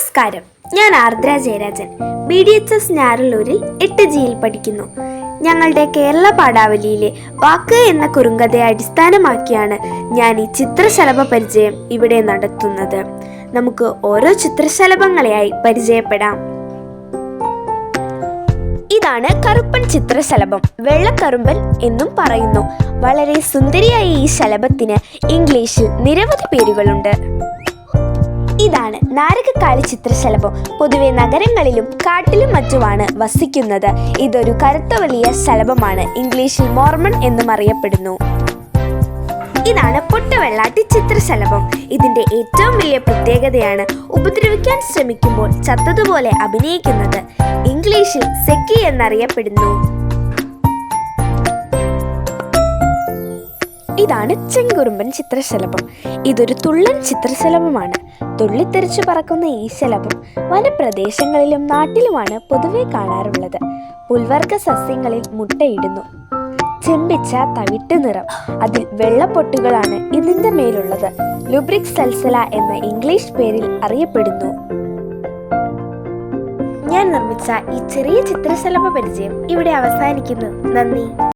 നമസ്കാരം. ഞാൻ Ardra Jayarajan. B D H S ഞാറല്ലൂരിൽ എട്ട് ജിയിൽ പഠിക്കുന്നു. ഞങ്ങളുടെ കേരള പാഠാവലിയിലെ വാക്ക് എന്ന കുറുങ്കഥയെ അടിസ്ഥാനമാക്കിയാണ് ഞാൻ ഈ ചിത്രശലഭ പരിചയം ഇവിടെ നടത്തുന്നത്. നമുക്ക് ഓരോ ചിത്രശലഭങ്ങളെയായി പരിചയപ്പെടാം. ഇതാണ് കറുപ്പൻ ചിത്രശലഭം. വെള്ളക്കറുമ്പൻ എന്നും പറയുന്നു. വളരെ സുന്ദരിയായ ഈ ശലഭത്തിന് ഇംഗ്ലീഷിൽ നിരവധി പേരുകളുണ്ട്. ഇതാണ് നാരകക്കാലി ചിത്രശലഭം. പൊതുവെ നഗരങ്ങളിലും കാട്ടിലും മറ്റുമാണ് വസിക്കുന്നത്. ഇതൊരു കറുത്ത വലിയ ശലഭമാണ്. ഇംഗ്ലീഷിൽ മോർമൺ എന്നും അറിയപ്പെടുന്നു. ഇതാണ് പൊട്ടവെള്ളാട്ടി ചിത്രശലഭം. ഇതിന്റെ ഏറ്റവും വലിയ പ്രത്യേകതയാണ് ഉപദ്രവിക്കാൻ ശ്രമിക്കുമ്പോൾ ചത്തതുപോലെ അഭിനയിക്കുന്നത്. ഇംഗ്ലീഷിൽ സെക്കി എന്നറിയപ്പെടുന്നു. ഇതാണ് ചെങ്കുറുമ്പൻ ചിത്രശലഭം. ഇതൊരു തുള്ളൻ ചിത്രശലഭമാണ്. തുള്ളിത്തെറിച്ചു പറക്കുന്ന ഈ ശലഭം വനപ്രദേശങ്ങളിലും നാട്ടിലുമാണ് പൊതുവെ കാണാറുള്ളത്. പുൽവർഗ സസ്യങ്ങളിൽ മുട്ടയിടുന്നു. ചെമ്പിച്ച തവിട്ട് നിറം. അതിൽ വെള്ളപ്പൊട്ടുകളാണ് ഇതിന്റെ മേലുള്ളത്. ലുബ്രിക് സൽസല എന്ന ഇംഗ്ലീഷ് പേരിൽ അറിയപ്പെടുന്നു. ഞാൻ നിർമ്മിച്ച ഈ ചെറിയ ചിത്രശലഭ പരിചയം ഇവിടെ അവസാനിക്കുന്നു. നന്ദി.